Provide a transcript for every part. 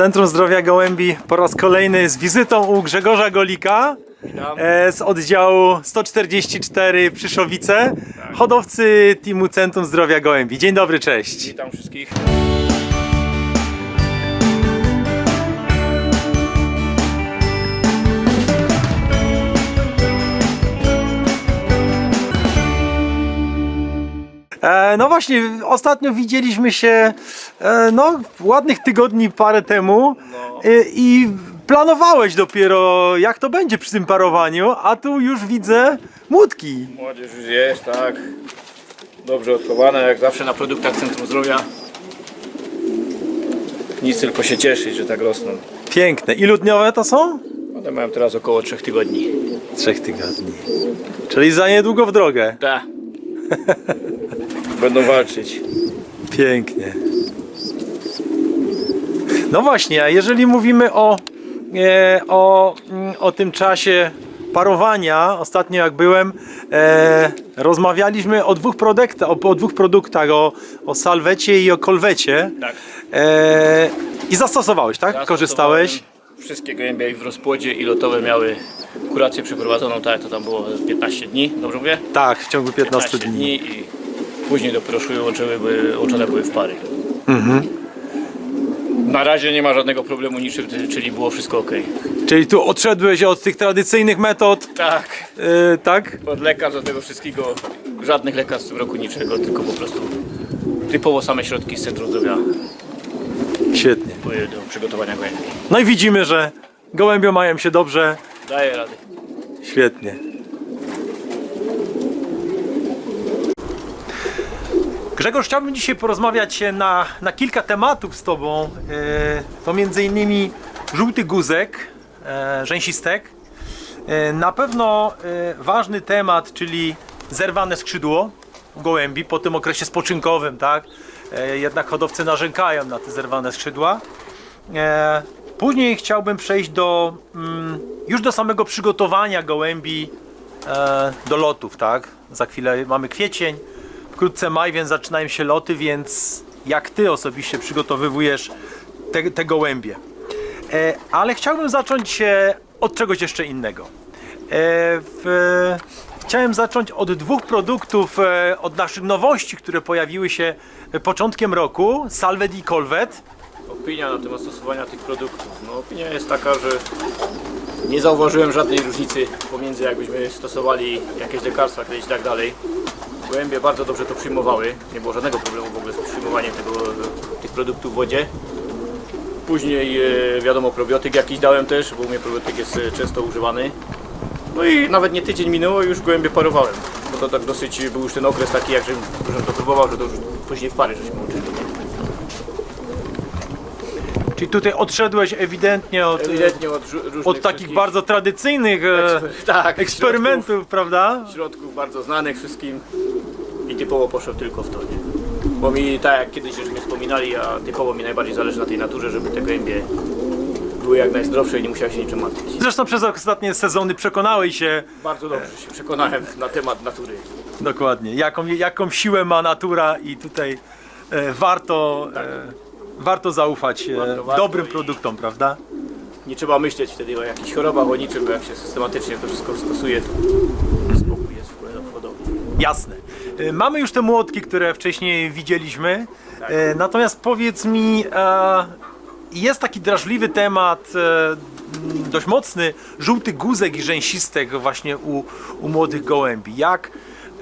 Centrum Zdrowia Gołębi po raz kolejny z wizytą u Grzegorza Golika e, z oddziału 144 Przyszowice, hodowcy teamu Centrum Zdrowia Gołębi. Dzień dobry, cześć. Witam wszystkich. E, no właśnie, ostatnio widzieliśmy się e, no, ładnych tygodni parę temu No. e, i planowałeś dopiero jak to będzie przy tym parowaniu, a tu już widzę młotki. Młodzież już jest, tak. Dobrze odchowana, jak zawsze na produktach Centrum Zdrowia. Nic tylko się cieszyć, że tak rosną. Piękne. Iludniowe to są? One mają teraz około 3 tygodni. Trzech tygodni. Czyli za niedługo w drogę. Da. Będą walczyć. Pięknie. No właśnie, a jeżeli mówimy o, e, o, mm, o tym czasie parowania, ostatnio jak byłem, e, rozmawialiśmy o dwóch produktach, o, o dwóch produktach, o, o salwecie i o kolwecie. Tak. E, I zastosowałeś, tak? Korzystałeś? Wszystkie gołębie w rozpłodzie i lotowe miały kurację przeprowadzoną, tak to tam było 15 dni, dobrze mówię? Tak, w ciągu 15 dni. i później dopiero szły łączyły, łączone były w pary. Mhm. Na razie nie ma żadnego problemu niczym, czyli było wszystko ok. Czyli tu odszedłeś od tych tradycyjnych metod, Tak, e, tak? od lekarza do tego wszystkiego, żadnych lekarstw w tym roku niczego, tylko po prostu typowo same środki z Centrum Zdrowia Świetnie. do przygotowania gołębi. No i widzimy, że gołębio mają się dobrze. Daję rady. Świetnie. Grzegorz, chciałbym dzisiaj porozmawiać na, na kilka tematów z Tobą. E, To między innymi żółty guzek, e, rzęsistek. E, Na pewno ważny temat, czyli zerwane skrzydło gołębi po tym okresie spoczynkowym, tak? E, Jednak hodowcy narzekają na te zerwane skrzydła. E, Później chciałbym przejść do mm, już do samego przygotowania gołębi e, do lotów, tak? Za chwilę mamy kwiecień, wkrótce maj, więc zaczynają się loty, więc jak ty osobiście przygotowywujesz te, te gołębie. Ale chciałbym zacząć od czegoś jeszcze innego. W, chciałem zacząć od dwóch produktów, e, od naszych nowości, które pojawiły się początkiem roku, Salvet i Colvet. Opinia na temat stosowania tych produktów. No opinia jest taka, że nie zauważyłem żadnej różnicy pomiędzy jakbyśmy stosowali jakieś lekarstwa kiedyś i tak dalej. Gołębie bardzo dobrze to przyjmowały. Nie było żadnego problemu w ogóle z przyjmowaniem tego, tych produktów w wodzie. Później e, wiadomo probiotyk jakiś dałem też, bo u mnie probiotyk jest e, często używany. No i nawet nie tydzień minęło już gołębie parowałem. Bo to tak dosyć był już ten okres taki, jak żebym, żebym to próbował, że to już później w pary żeśmy uczyli. Czyli tutaj odszedłeś ewidentnie od, Ewidentnie od, żu- różnych od takich wszystkich bardzo tradycyjnych e, tak, eksperymentów, prawda? Środków, bardzo znanych wszystkim i typowo poszedł tylko w to. Nie? Bo mi, tak jak kiedyś żeśmy wspominali, a typowo mi najbardziej zależy na tej naturze, żeby te gołębie były jak najzdrowsze i nie musiały się niczym martwić. Zresztą przez ostatnie sezony przekonałeś się Bardzo dobrze się przekonałem na temat natury. dokładnie, jaką, jaką siłę ma natura i tutaj e, warto, e, warto zaufać e, Warto, warto dobrym i- produktom, prawda? Nie trzeba myśleć wtedy o jakichś chorobach, o niczym, bo jak się systematycznie to wszystko stosuje, to spokój jest w hodowli. Jasne. E, Mamy już te młotki, które wcześniej widzieliśmy. E, Natomiast powiedz mi, e, jest taki drażliwy temat, e, dość mocny, żółty guzek i rzęsistek właśnie u, u młodych gołębi. Jak,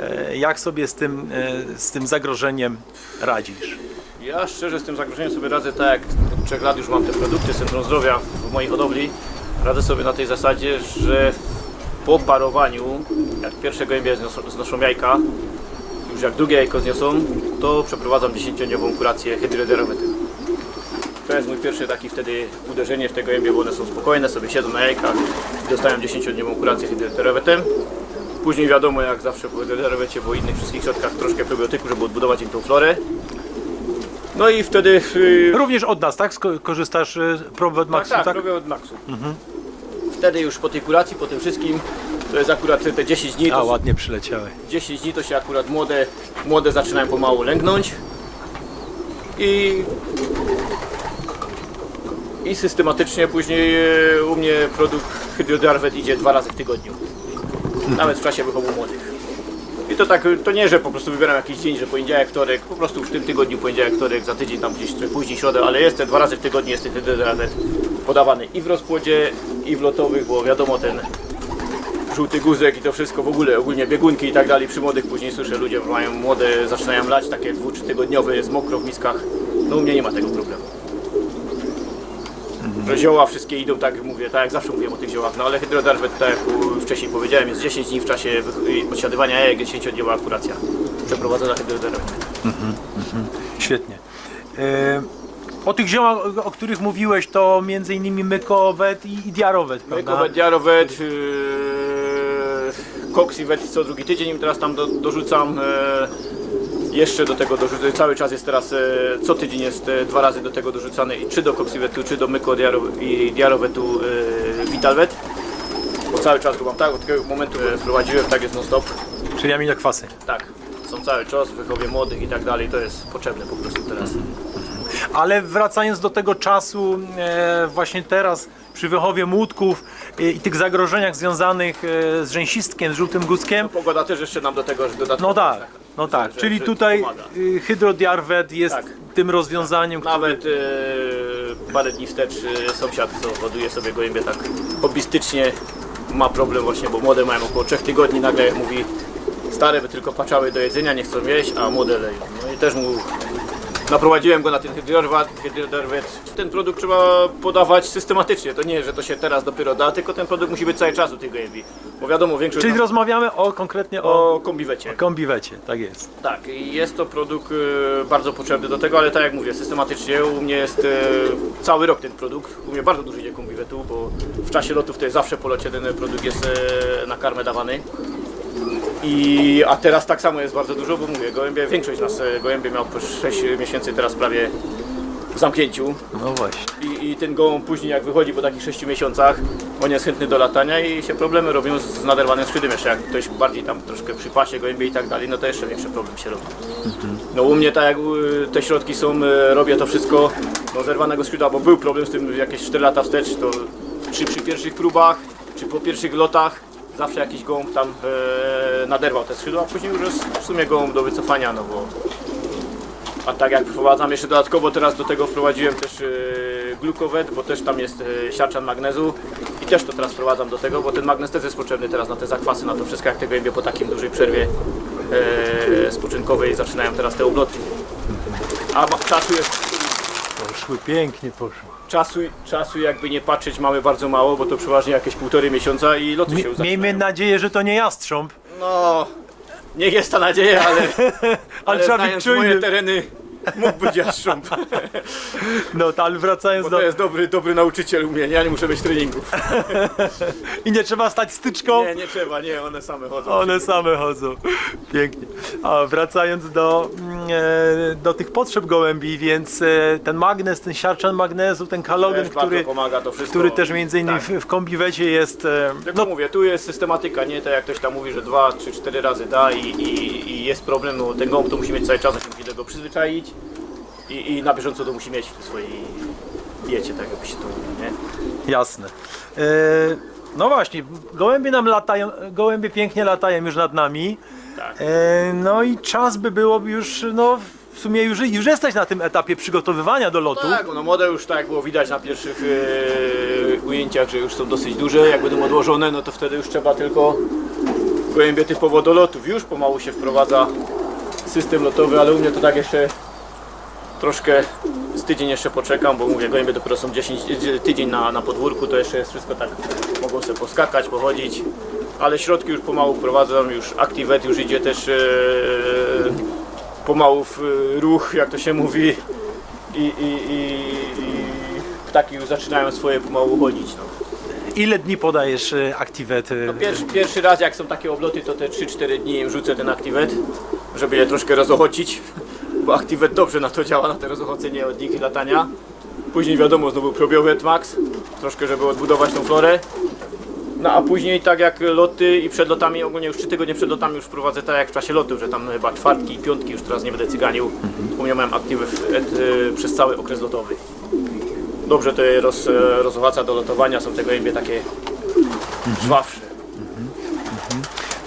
e, jak sobie z tym, e, z tym zagrożeniem radzisz? Ja szczerze z tym zagrożeniem sobie radzę tak jak od trzech lat już mam te produkty Centrum Zdrowia w mojej hodowli. Radzę sobie na tej zasadzie, że po parowaniu, jak pierwsze gołębie znoszą, jajka, już jak drugie jajko zniosą, to przeprowadzam 10-dniową kurację hydroderometem. To jest mój pierwszy taki wtedy uderzenie w te gołębie, bo one są spokojne, sobie siedzą na jajkach i dostają 10-dniową kurację hydroderometem. Później wiadomo, jak zawsze po hydroderowecie, bo innych wszystkich środkach troszkę probiotyku, żeby odbudować im tą florę. No i wtedy yy, Również od nas, tak? Sko- Korzystasz e, z Probot tak, Maxu, tak, tak? robię od maksu. Wtedy już po tej kuracji, po tym wszystkim To jest akurat te 10 dni, A, to ładnie przyleciały. 10 dni to się akurat młode, młode zaczynają pomału lęgnąć i i systematycznie później e, u mnie produkt hydrodiarwet idzie dwa razy w tygodniu. Nawet w czasie wychowu młodych. I to tak, to nie, że po prostu wybieram jakiś dzień, że poniedziałek, wtorek, po prostu w tym tygodniu poniedziałek, wtorek, za tydzień tam gdzieś później środę, ale jest te dwa razy w tygodniu jest ten hydrodiarwet podawany i w rozpłodzie, i w lotowych, bo wiadomo ten żółty guzek i to wszystko w ogóle, ogólnie biegunki i tak dalej. Przy młodych później słyszę, ludzie mają młode, zaczynają lać takie dwu czy tygodniowe, jest mokro w miskach. No u mnie nie ma tego problemu. Zioła wszystkie idą tak jak mówię, tak jak zawsze mówiłem o tych ziołach, no ale hydrodarwet, tak jak wcześniej powiedziałem, jest 10 dni w czasie odsiadywania jajek, 10-dniowa akuracja przeprowadzona hydrodarwet. Świetnie. E, O tych ziołach, o których mówiłeś, to między innymi mykowet i, i diarowet, prawda? Mykowet, diarowet, yy, koksiwet co drugi tydzień teraz tam do, dorzucam. Yy, jeszcze do tego dorzucę, cały czas jest teraz, e, co tydzień jest e, dwa razy do tego dorzucany, i czy do koksiwetu, czy do myko diaro- i diarowetu e, Vitalvet. Bo cały czas go mam tak, od tego momentu wprowadziłem, tak jest non stop. Czyli aminokwasy. Tak, są cały czas w wychowie młodych i tak dalej, to jest potrzebne po prostu teraz. Ale wracając do tego czasu, e, właśnie teraz przy wychowie młódków e, i tych zagrożeniach związanych e, z rzęsistkiem, z żółtym guzkiem, Pogoda też jeszcze nam do tego, że dodatkowo no tak, no tak. że- Czyli że tutaj pomaga. y, hydrodiarwet jest Tak. tym rozwiązaniem, które... Nawet e, parę dni wstecz sąsiad, co hoduje sobie gołębie tak hobbystycznie, ma problem właśnie, bo młode mają około 3 tygodni, nagle mówi stare by tylko paczały do jedzenia, nie chcą jeść, a młode leją. No i też mu naprowadziłem go na ten hydrorwat, hydrodarwet. Ten produkt trzeba podawać systematycznie, to nie, że to się teraz dopiero da, tylko ten produkt musi być cały czas u tych gołębi. Bo wiadomo, większość Czyli rozmawiamy o konkretnie o, o kombiwecie. kombiwecie, tak jest. Tak, i jest to produkt e, bardzo potrzebny do tego, ale tak jak mówię, systematycznie u mnie jest e, cały rok ten produkt. U mnie bardzo dużo idzie kombiwetu, bo w czasie lotów to jest zawsze po locie ten produkt jest e, na karmę dawany. I, a teraz tak samo jest bardzo dużo, bo mówię, gołębie, większość nas e, gołębie miał po 6 miesięcy teraz prawie w zamknięciu. No właśnie. I, I ten gołąb później jak wychodzi po takich 6 miesiącach, on jest chętny do latania i się problemy robią z, z naderwanym skrzydłem. Jeszcze jak ktoś bardziej tam troszkę przy pasie gołębie i tak dalej, no to jeszcze większy problem się robi. No u mnie tak jak te środki są, y, robię to wszystko do zerwanego skrzydła, bo był problem z tym jakieś 4 lata wstecz, to czy przy pierwszych próbach, czy po pierwszych lotach, zawsze jakiś gołąb tam e, naderwał te skrzydła, a później już jest w sumie gołąb do wycofania, no bo a tak jak wprowadzam jeszcze dodatkowo teraz do tego wprowadziłem też yy, glukowet, bo też tam jest yy, siarczan magnezu i też to teraz wprowadzam do tego, bo ten magnez też jest potrzebny teraz na te zakwasy, na to wszystko jak te gołębie po takim dużej przerwie yy, spoczynkowej zaczynają teraz te obloty. A czasu jest Poszły, pięknie poszły. czasu, czasu jakby nie patrzeć mamy bardzo mało, bo to przeważnie jakieś półtorej miesiąca i loty się już Miejmy nadzieję, że to nie jastrząb. No, niech jest ta nadzieja, ale, ale trzeba być znając czujnym. moje tereny mógł być jastrząb. No to ale wracając Bo do... to jest dobry, dobry nauczyciel u mnie, ja nie muszę mieć treningów. I nie trzeba stać styczką. Nie, nie trzeba, nie, one same chodzą. One same chodzą. Pięknie. A wracając do, mm, e, do tych potrzeb gołębi, więc e, ten magnez, ten siarczan magnezu, ten kalogen, Też bardzo który, pomaga to wszystko. który też między innymi Tak. w, w kombiwecie jest. E, Tylko mówię, tu jest systematyka, nie tak jak ktoś tam mówi, że dwa czy cztery razy da i, i, i jest problem, no ten gołąb to musi mieć cały czas, on się musi do tego przyzwyczaić i, i na bieżąco to musi mieć w swojej diecie, tak jakby się to mówi, nie? jasne. E, no właśnie, gołębie nam latają, gołębie pięknie latają już nad nami. Tak. E, no i czas by było już, no w sumie już, już jesteś na tym etapie przygotowywania do lotów. Tak, no młode już tak było widać na pierwszych e, ujęciach, że już są dosyć duże, jak będą odłożone, no to wtedy już trzeba tylko gołębie typowo do lotów. Już pomału się wprowadza system lotowy, ale u mnie to tak jeszcze troszkę z tydzień jeszcze poczekam, bo mówię, gołębie dopiero są 10, dzie- tydzień na, na podwórku, to jeszcze jest wszystko tak, mogą sobie poskakać, pochodzić, ale środki już pomału wprowadzam, już Activet już idzie też e, pomału w e, ruch, jak to się mówi i, i, i, i ptaki już zaczynają swoje pomału chodzić. No. Ile dni podajesz e, No pierwszy, pierwszy raz jak są takie obloty, to te 3-4 dni im rzucę ten Activet, żeby je troszkę rozochocić, bo Activet dobrze na to działa, na te rozochocenie od nich i latania. Później wiadomo, znowu probiovet max, troszkę żeby odbudować tą florę. No a później tak jak loty i przed lotami, ogólnie już trzy tygodnie przed lotami już prowadzę tak jak w czasie lotu, że tam chyba czwartki i piątki już teraz nie będę cyganił. U mnie miałem aktywy et, y, przez cały okres lotowy. Dobrze to je roz, e, do lotowania, są te gołębie takie żwawsze.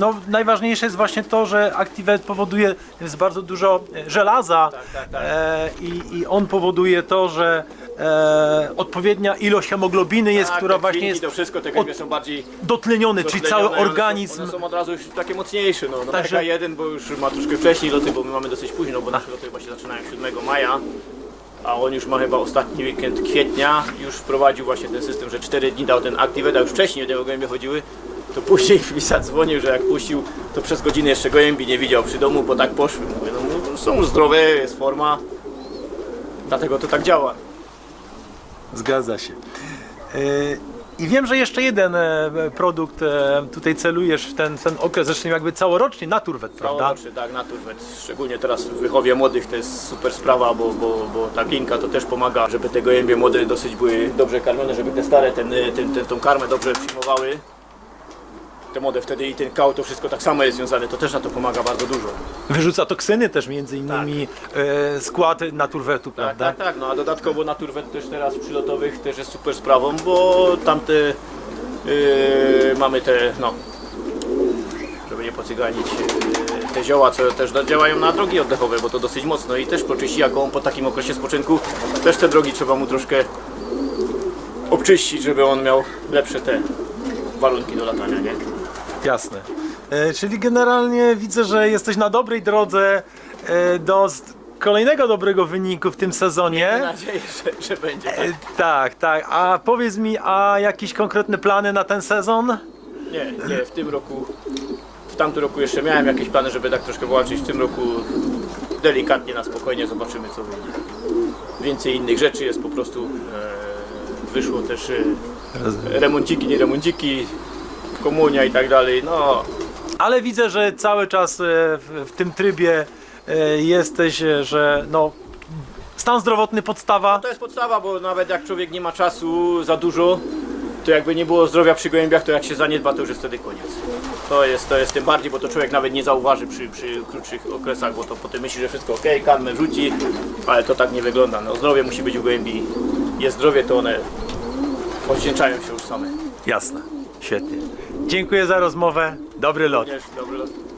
No, najważniejsze jest właśnie to, że Activate powoduje jest bardzo dużo e, żelaza Tak, tak, tak. E, i, i on powoduje to, że e, odpowiednia ilość hemoglobiny jest, Tak, która te właśnie kwinki, jest to wszystko, te gołębie są bardziej dotleniony, czyli cały dotlenione, one organizm. Są, one są od razu już takie mocniejsze. No, no Także- PK1, bo już ma troszkę wcześniej loty, bo my mamy dosyć późno, bo nasze loty chyba się zaczynają 7 maja. A on już ma chyba ostatni weekend kwietnia, już wprowadził właśnie ten system, że 4 dni dał ten Activate, a już wcześniej od niego gołębie chodziły. To później mi zadzwonił, że jak puścił, to przez godzinę jeszcze gołębi nie widział przy domu, bo tak poszły. Mówię, no są zdrowe, jest forma, dlatego to tak działa. Zgadza się. E, I wiem, że jeszcze jeden e, produkt e, tutaj celujesz w ten, ten okres, zresztą jakby całorocznie, naturwet, prawda? Całoroczny, tak, naturwet. Szczególnie teraz w wychowie młodych to jest super sprawa, bo, bo, bo ta glinka to też pomaga, żeby te gołębie młode dosyć były dobrze karmione, żeby te stare ten, ten, ten, tą karmę dobrze przyjmowały. Te młode wtedy i ten kał to wszystko tak samo jest związane, to też na to pomaga bardzo dużo. Wyrzuca toksyny też między innymi e, skład naturwetu, Tak, prawda? tak, tak, no a dodatkowo naturwet też teraz przylotowych też jest super sprawą, bo tamte yy, mamy te, no, żeby nie pocyganić, yy, te zioła, co też da- działają na drogi oddechowe, bo to dosyć mocno i też poczyści, jak on po takim okresie spoczynku, też te drogi trzeba mu troszkę obczyścić, żeby on miał lepsze te warunki do latania, nie? Jasne. E, czyli generalnie widzę, że jesteś na dobrej drodze e, do z- kolejnego dobrego wyniku w tym Mam sezonie. nadzieję, że, że będzie tak. E, tak, tak. A powiedz mi, a jakieś konkretne plany na ten sezon? Nie, nie, w tym roku, w tamtym roku jeszcze miałem jakieś plany, żeby tak troszkę walczyć. W tym roku delikatnie, na spokojnie zobaczymy co wyjdzie. Więcej innych rzeczy jest po prostu. E, wyszło też e, remonciki, nie remonciki, komunia i tak dalej. No, Ale widzę, że cały czas e, w, w tym trybie e, jesteś, e, że no stan zdrowotny podstawa. to jest podstawa, bo nawet jak człowiek nie ma czasu za dużo, to jakby nie było zdrowia przy gołębiach, to jak się zaniedba, to już jest wtedy koniec. To jest, to jest tym bardziej, bo to człowiek nawet nie zauważy przy, przy krótszych okresach, bo to potem myśli, że wszystko ok, karmę rzuci, ale to tak nie wygląda. No, zdrowie musi być u gołębi. Jest zdrowie, to one odwdzięczają się już same. Jasne. Świetnie. Dziękuję za rozmowę. Dobry lot. Dobry lot.